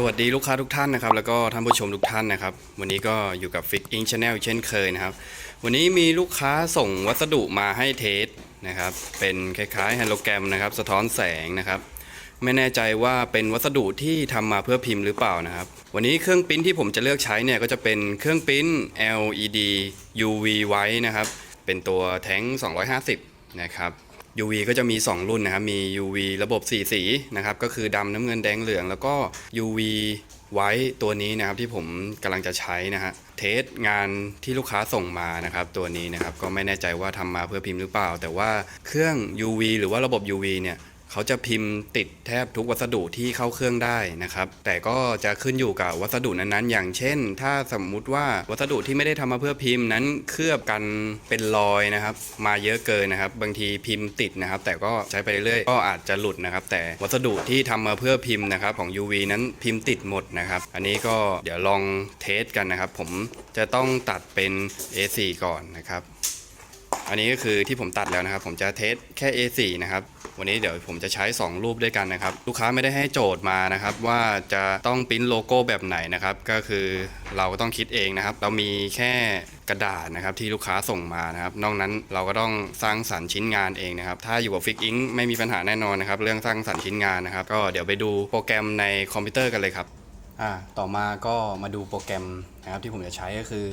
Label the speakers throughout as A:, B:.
A: สวัสดีลูกค้าทุกท่านนะครับแล้วก็ท่านผู้ชมทุกท่านนะครับ วันนี้ก็อยู่กับ Fix Ink Channel เช่นเคยนะครับ วันนี้มีลูกค้าส่งวัสดุมาให้เทสนะครับ เป็นคล้ายๆไฮโลแกรมนะครับ สะท้อนแสงนะครับ ไม่แน่ใจว่าเป็นวัสดุที่ทำมาเพื่อพิมพ์หรือเปล่านะครับ วันนี้เครื่องปิ้นที่ผมจะเลือกใช้เนี่ยก็จะเป็นเครื่องปิ้น LED UV ไว้นะครับ เป็นตัวแท้ง 250 นะครับ UV ก็จะมี 2 รุ่นนะครับ มี UV ระบบ 4 สีนะครับ ก็คือดำน้ำเงินแดงเหลือง แล้วก็ UV ไว้ตัวนี้นะครับที่ผมกำลังจะใช้นะฮะเทสงานที่ลูกค้าส่งมานะครับ ตัวนี้นะครับก็ไม่แน่ใจว่าทำมาเพื่อพิมพ์หรือเปล่า แต่ว่าเครื่อง UV หรือว่าระบบ UV เนี่ย เขาจะพิมพ์ติดแทบทุกวัสดุที่เข้าเครื่องได้นะครับ แต่ก็จะขึ้นอยู่กับวัสดุนั้นๆ อย่างเช่น ถ้าสมมุติว่าวัสดุที่ไม่ได้ทำมาเพื่อพิมพ์นั้นเคลือบกันเป็นรอยนะครับ มาเยอะเกินนะครับ บางทีพิมพ์ติดนะครับ แต่ก็ใช้ไปเรื่อยก็อาจจะหลุดนะครับ แต่วัสดุที่ทำมาเพื่อพิมพ์นะครับของ UV นั้นพิมพ์ติดหมดนะครับ อันนี้ก็เดี๋ยวลองเทสกันนะครับ ผมจะต้องตัดเป็น A4 ก่อนนะครับ อันนี้ก็คือที่ผมตัดแล้วนะครับ ผมจะเทสแค่ A4 นะครับ วันนี้เดี๋ยวผมจะใช้ 2 รูปด้วยกันนะครับ ลูกค้าไม่ได้ให้โจทย์มานะครับ ว่าจะต้องปริ้นโลโก้แบบไหนนะครับ ก็คือเราก็ต้องคิดเองนะครับ เรามีแค่กระดาษนะครับที่ลูกค้าส่งมานะครับ นอกนั้นเราก็ต้องสร้างสรรค์ชิ้นงานเองนะครับ ถ้าอยู่กับฟิกอิงไม่มีปัญหาแน่นอนนะครับ เรื่องสร้างสรรค์ชิ้นงานนะครับ ก็เดี๋ยวไปดูโปรแกรมในคอมพิวเตอร์กันเลยครับอ่าต่อมาก็มาดูโปรแกรมนะครับที่ผมจะใช้ก็คือ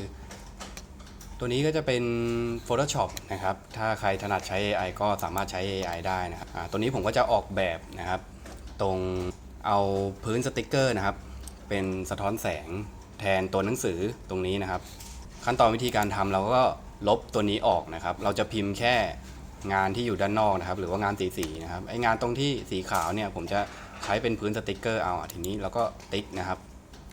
A: ตัวนี้ก็จะเป็น Photoshop นะครับ ถ้าใครถนัดใช้ AI ก็สามารถใช้ AI ได้นะครับตัวนี้ผมก็จะออกแบบนะครับ ตรงเอาพื้นสติกเกอร์นะครับ เป็นสะท้อนแสงแทนตัวหนังสือตรงนี้นะครับ ขั้นตอนวิธีการทำเราก็ลบตัวนี้ออกนะครับ เราจะพิมพ์แค่งานที่อยู่ด้านนอกนะครับ หรือว่างานสีสีนะครับ ไองานตรงที่สีขาวเนี่ยผมจะใช้เป็นพื้นสติกเกอร์เอาทีนี้เราก็ติ๊กนะครับ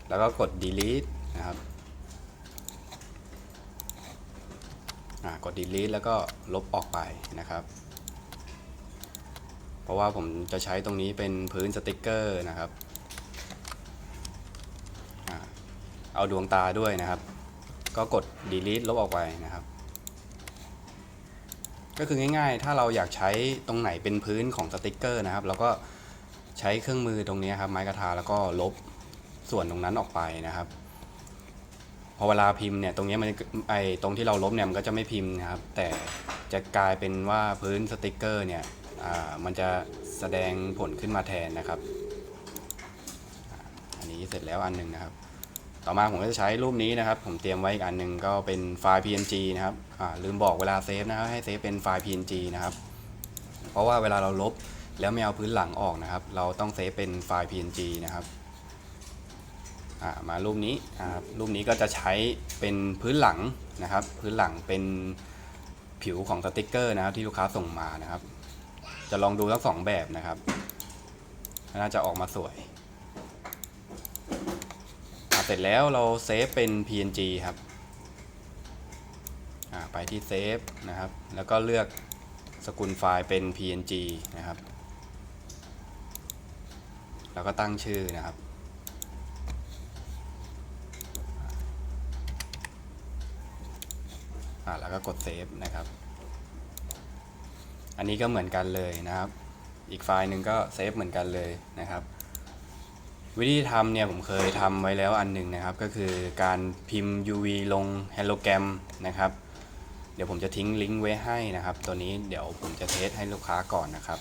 A: แล้วก็กด delete นะครับ อ่า กด delete แล้วก็ลบออกไปนะครับ เพราะว่าผมจะใช้ตรงนี้เป็นพื้นสติกเกอร์นะครับอเอาดวงตาด้วยนะครับ ก็กด delete ลบออกไปนะครับ ก็คือง่ายๆ ถ้าเราอยากใช้ตรงไหนเป็นพื้นของสติกเกอร์นะครับเราก็ใช้เครื่องมือตรงนี้ครับไม้กระทาแล้วก็ลบส่วนตรงนั้นออกไปนะครับ พอเวลาพิมพ์เนี่ยตรงนี้มันไอตรงที่เราลบเนี่ยมันก็จะไม่พิมพ์นะครับ แต่จะกลายเป็นว่าพื้นสติกเกอร์เนี่ยอ่ามันจะแสดงผลขึ้นมาแทนนะครับ อันนี้เสร็จแล้วอันหนึ่งนะครับ ต่อมาผมก็จะใช้รูปนี้นะครับ ผมเตรียมไว้อีกอันหนึ่งก็เป็นไฟล์ PNG นะครับอ่าลืมบอกเวลาเซฟนะครับให้เซฟเป็นไฟล์ PNG นะครับ เพราะว่าเวลาเราลบแล้วไม่เอาพื้นหลังออกนะครับ เราต้องเซฟเป็นไฟล์ PNG นะครับ มารูปนี้รูปนี้ก็จะใช้เป็นพื้นหลังนะครับ พื้นหลังเป็นผิวของสติกเกอร์นะครับที่ลูกค้าส่งมานะครับ จะลองดูทั้งสองแบบนะครับ น่าจะออกมาสวยเสร็จแล้วเราเซฟเป็น PNG ครับไปที่เซฟนะครับ แล้วก็เลือกสกุลไฟล์เป็น PNG นะครับ แล้วก็ตั้งชื่อนะครับ อ่าแล้วก็กดเซฟนะครับ อันนี้ก็เหมือนกันเลยนะครับ อีกไฟล์หนึ่งก็เซฟเหมือนกันเลยนะครับ วิธีทำเนี่ยผมเคยทำไว้แล้วอันหนึ่งนะครับ ก็คือการพิมพ์ UV ลง Hologram นะครับ เดี๋ยวผมจะทิ้งลิงก์ไว้ให้นะครับ ตัวนี้เดี๋ยวผมจะเทสให้ลูกค้าก่อนนะครับ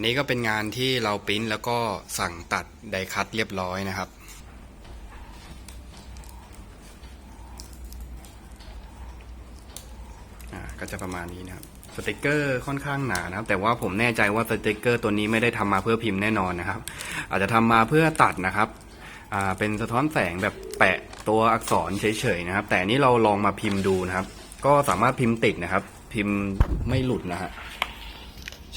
A: นนี้ก็เป็นงานที่เราปริ้นแล้วก็สั่งตัดไดคัตเรียบร้อยนะครับอ่าก็จะประมาณนี้นะครับ สติกเกอร์ค่อนข้างหนานะครับ แต่ว่าผมแน่ใจว่าสติกเกอร์ตัวนี้ไม่ได้ทำมาเพื่อพิมพ์แน่นอนนะครับ อาจจะทำมาเพื่อตัดนะครับอ่าเป็นสะท้อนแสงแบบแปะตัวอักษรเฉยๆนะครับ แต่นี้เราลองมาพิมพ์ดูนะครับ ก็สามารถพิมพ์ติดนะครับ พิมพ์ไม่หลุดนะฮะ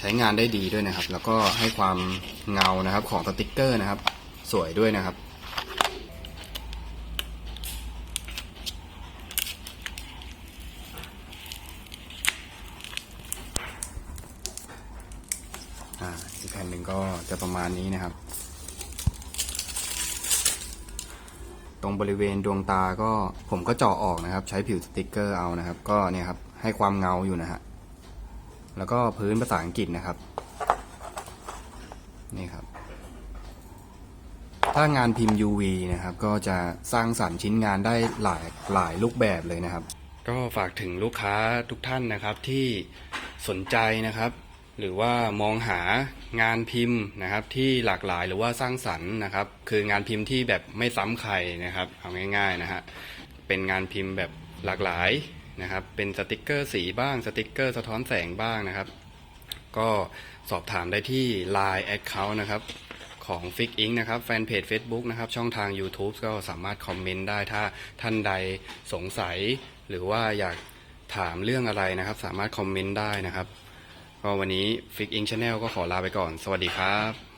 A: ช้งานได้ดีด้วยนะครับ แล้วก็ให้ความเงานะครับของสติกเกอร์นะครับ สวยด้วยนะครับอ่าอีกแผ่นหนึ่งก็จะประมาณนี้นะครับ ตรงบริเวณดวงตาก็ผมก็เจาะออกนะครับ ใช้ผิวสติกเกอร์เอานะครับ ก็เนี่ยครับให้ความเงาอยู่นะฮะ แล้วก็พื้นภาษาอังกฤษนะครับ นี่ครับ ถ้างานพิมพ์ UV นะครับ ก็จะสร้างสรรค์ชิ้นงานได้หลายหลายรูปแบบเลยนะครับ ก็ฝากถึงลูกค้าทุกท่านนะครับที่สนใจนะครับ หรือว่ามองหางานพิมพ์นะครับที่หลากหลายหรือว่าสร้างสรรค์นะครับ คืองานพิมพ์ที่แบบไม่ซ้ำใครนะครับเอาง่ายๆนะฮะเป็นงานพิมพ์แบบหลากหลาย นะครับ เป็นสติกเกอร์สีบ้างสติกเกอร์สะท้อนแสงบ้างนะครับ ก็สอบถามได้ที่ Line Account นะครับของ Fix Inc นะครับแฟนเพจ Facebook นะครับ ช่องทาง YouTube ก็สามารถคอมเมนต์ได้ถ้าท่านใดสงสัย หรือว่าอยากถามเรื่องอะไรนะครับ สามารถคอมเมนต์ได้นะครับ ก็วันนี้ Fix Inc Channel ก็ขอลาไปก่อน สวัสดีครับ